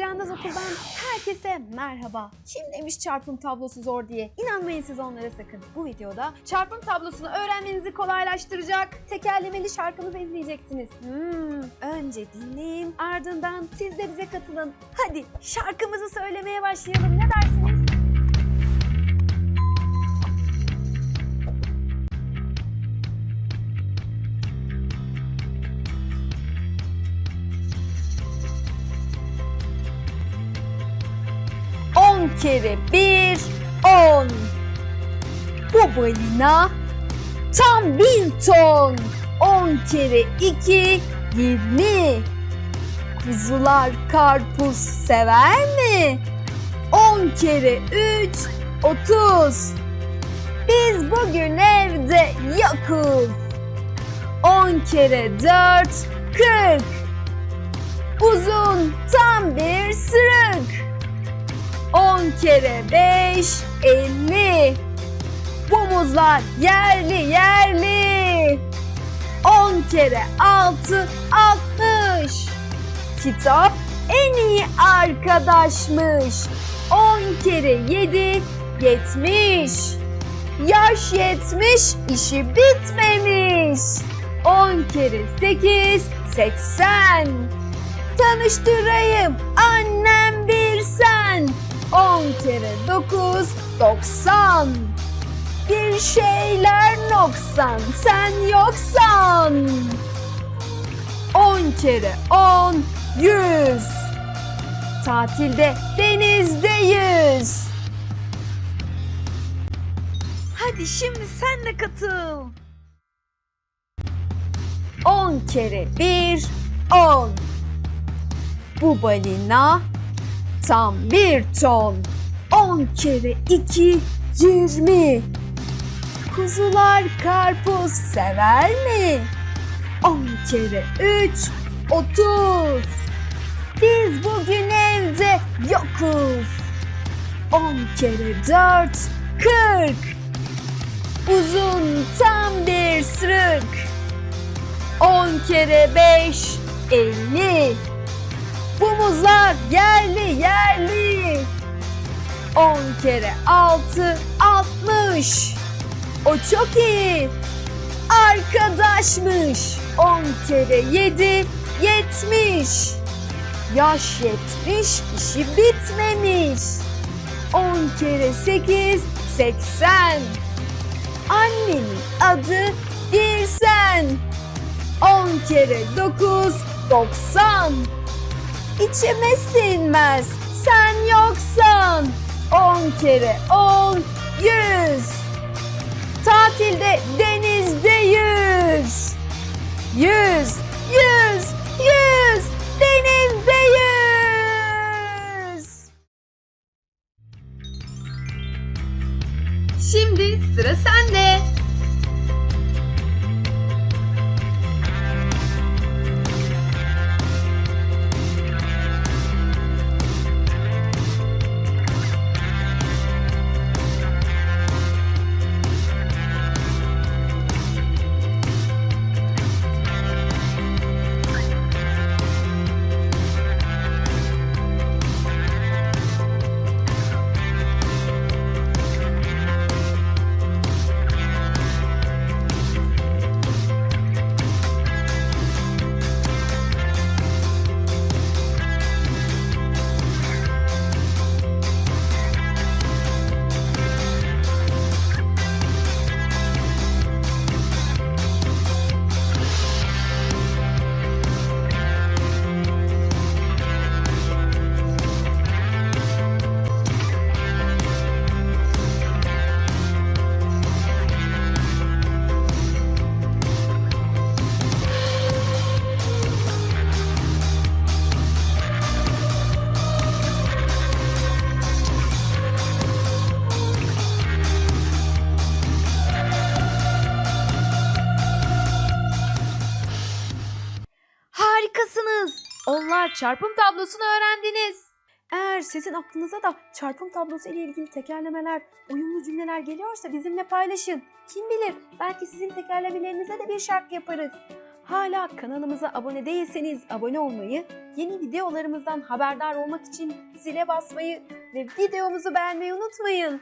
Trendaz Okul'dan herkese merhaba. Kim demiş çarpım tablosu zor diye? İnanmayın siz onlara sakın. Bu videoda çarpım tablosunu öğrenmenizi kolaylaştıracak tekerlemeli şarkımızı izleyeceksiniz. Hmm, önce dinleyin ardından siz de bize katılın. Hadi şarkımızı söylemeye başlayalım ne dersiniz? 10 kere 1 10. Bu balina tam 1 ton. 10 kere 2 20. Kuzular karpuz sever mi? 10 kere 3 30. Biz bugün evde yokuz. 10 kere 4 40. Uzun tam bir sıra. 10 kere 5 50. Bu muzlar yerli yerli. 10 kere 6 60. Kitap en iyi arkadaşmış. 10 kere 7 70. Yaş 70 işi bitmemiş. 10 kere 8 80. Tanıştırayım annem bir sen. On kere dokuz, doksan. Bir şeyler noksan, sen yoksan. On kere on, yüz. Tatilde denizdeyiz. Hadi şimdi sen de katıl. On kere bir, on. Bu balina tam bir ton. On kere iki, yirmi. Kuzular karpuz sever mi? On kere üç, otuz. Biz bugün evde yokuz. On kere dört, kırk. Uzun tam bir sırık. On kere beş, elli. Bu muzlar yerli yerli. On kere altı, altmış. O çok iyi. Arkadaşmış. On kere yedi, yetmiş. Yaş yetmiş, işi bitmemiş. On kere sekiz, seksen. Annenin adı bir sen. On kere dokuz, doksan. İçime sinmez sen yoksan. On kere on, yüz. Tatilde denizde yüz. Yüz, yüz, yüz. Denizde yüz. Şimdi sıra sende. Çarpım tablosunu öğrendiniz. Eğer sizin aklınıza da çarpım tablosu ile ilgili tekerlemeler, uyumlu cümleler geliyorsa bizimle paylaşın. Kim bilir belki sizin tekerlemelerinize de bir şarkı yaparız. Hala kanalımıza abone değilseniz abone olmayı, yeni videolarımızdan haberdar olmak için zile basmayı ve videomuzu beğenmeyi unutmayın.